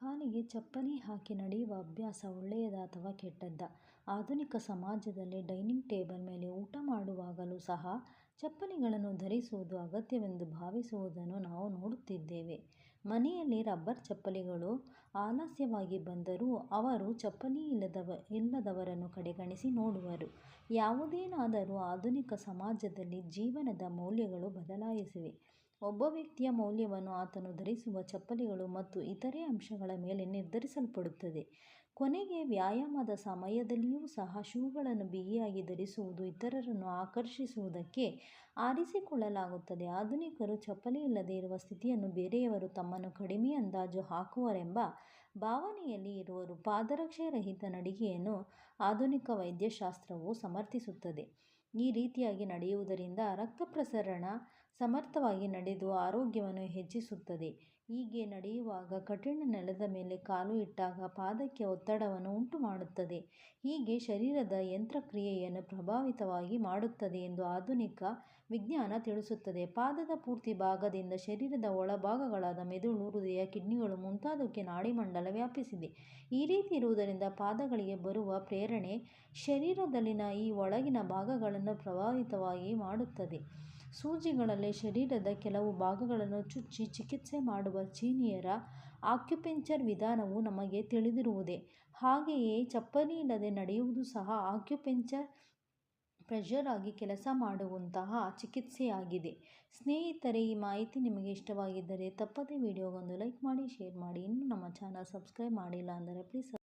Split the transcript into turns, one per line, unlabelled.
ಕಾಲಿಗೆ ಚಪ್ಪಲಿ ಹಾಕಿ ನಡೆಯುವ ಅಭ್ಯಾಸ ಒಳ್ಳೆಯದಾ ಅಥವಾ ಕೆಟ್ಟದ್ದಾ? ಆಧುನಿಕ ಸಮಾಜದಲ್ಲಿ ಡೈನಿಂಗ್ ಟೇಬಲ್ ಮೇಲೆ ಊಟ ಮಾಡುವಾಗಲೂ ಸಹ ಚಪ್ಪಲಿಗಳನ್ನು ಧರಿಸುವುದು ಅಗತ್ಯವೆಂದು ಭಾವಿಸುವುದನ್ನು ನಾವು ನೋಡುತ್ತಿದ್ದೇವೆ. ಮನೆಯಲ್ಲಿ ರಬ್ಬರ್ ಚಪ್ಪಲಿಗಳು ಆಲಸ್ಯವಾಗಿ ಬಂದರೂ ಅವರು ಚಪ್ಪಲಿ ಇಲ್ಲದವ, ಇಲ್ಲದವರನ್ನು ಕಡೆಗಣಿಸಿ ನೋಡುವರು. ಯಾವುದೇನಾದರೂ ಆಧುನಿಕ ಸಮಾಜದಲ್ಲಿ ಜೀವನದ ಮೌಲ್ಯಗಳು ಬದಲಾಯಿಸಿವೆ. ಒಬ್ಬ ವ್ಯಕ್ತಿಯ ಮೌಲ್ಯವನ್ನು ಆತನು ಧರಿಸುವ ಚಪ್ಪಲಿಗಳು ಮತ್ತು ಇತರೆ ಅಂಶಗಳ ಮೇಲೆ ನಿರ್ಧರಿಸಲ್ಪಡುತ್ತದೆ. ಕೊನೆಗೆ ವ್ಯಾಯಾಮದ ಸಮಯದಲ್ಲಿಯೂ ಸಹ ಶೂಗಳನ್ನು ಬಿಗಿಯಾಗಿ ಧರಿಸುವುದು ಇತರರನ್ನು ಆಕರ್ಷಿಸುವುದಕ್ಕೆ ಆರಿಸಿಕೊಳ್ಳಲಾಗುತ್ತದೆ. ಆಧುನಿಕರು ಚಪ್ಪಲಿ ಇಲ್ಲದೆ ಇರುವ ಸ್ಥಿತಿಯನ್ನು ಬೇರೆಯವರು ತಮ್ಮನ್ನು ಕಡಿಮೆ ಅಂದಾಜು ಹಾಕುವರೆಂಬ ಭಾವನೆಯಲ್ಲಿ ಇರುವರು. ಪಾದರಕ್ಷೆ ರಹಿತ ನಡಿಗೆಯನ್ನು ಆಧುನಿಕ ವೈದ್ಯಶಾಸ್ತ್ರವು ಸಮರ್ಥಿಸುತ್ತದೆ. ಈ ರೀತಿಯಾಗಿ ನಡೆಯುವುದರಿಂದ ರಕ್ತ ಪ್ರಸರಣ ಸಮರ್ಥವಾಗಿ ನಡೆದು ಆರೋಗ್ಯವನ್ನು ಹೆಚ್ಚಿಸುತ್ತದೆ. ಹೀಗೆ ನಡೆಯುವಾಗ ಕಠಿಣ ನೆಲದ ಮೇಲೆ ಕಾಲು ಇಟ್ಟಾಗ ಪಾದಕ್ಕೆ ಒತ್ತಡವನ್ನು ಉಂಟು ಮಾಡುತ್ತದೆ ಹೀಗೆ ಶರೀರದ ಯಂತ್ರಕ್ರಿಯೆಯನ್ನು ಪ್ರಭಾವಿತವಾಗಿ ಮಾಡುತ್ತದೆ ಎಂದು ಆಧುನಿಕ ವಿಜ್ಞಾನ ತಿಳಿಸುತ್ತದೆ. ಪಾದದ ಪೂರ್ತಿ ಭಾಗದಿಂದ ಶರೀರದ ಒಳಭಾಗಗಳಾದ ಮೆದುಳು, ಹೃದಯ, ಕಿಡ್ನಿಗಳು ಮುಂತಾದಕ್ಕೆ ನಾಡಿಮಂಡಲ ವ್ಯಾಪಿಸಿದೆ. ಈ ರೀತಿ ಇರುವುದರಿಂದ ಪಾದಗಳಿಗೆ ಬರುವ ಪ್ರೇರಣೆ ಶರೀರದಲ್ಲಿನ ಈ ಒಳಗಿನ ಭಾಗಗಳನ್ನು ಪ್ರಭಾವಿತವಾಗಿ ಮಾಡುತ್ತದೆ. ಸೂಜಿಗಳಲ್ಲಿ ಶರೀರದ ಕೆಲವು ಭಾಗಗಳನ್ನು ಚುಚ್ಚಿ ಚಿಕಿತ್ಸೆ ಮಾಡುವ ಚೀನೀಯರ ಆಕ್ಯುಪೆಂಚರ್ ವಿಧಾನವು ನಮಗೆ ತಿಳಿದಿರುವುದೇ. ಹಾಗೆಯೇ ಚಪ್ಪಲಿ ಇಲ್ಲದೆ ನಡೆಯುವುದು ಸಹ ಆಕ್ಯುಪೆಂಚರ್ ಪ್ರೆಷರ್ ಆಗಿ ಕೆಲಸ ಮಾಡುವಂತಹ ಚಿಕಿತ್ಸೆಯಾಗಿದೆ. ಸ್ನೇಹಿತರೆ ಈ ಮಾಹಿತಿ ನಿಮಗೆ ಇಷ್ಟವಾಗಿದ್ದರೆ ತಪ್ಪದೆ ವಿಡಿಯೋಗೊಂದು ಲೈಕ್ ಮಾಡಿ, ಶೇರ್ ಮಾಡಿ. ಇನ್ನೂ ನಮ್ಮ ಚಾನಲ್ ಸಬ್ಸ್ಕ್ರೈಬ್ ಮಾಡಿಲ್ಲ ಅಂದರೆ ಪ್ಲೀಸ್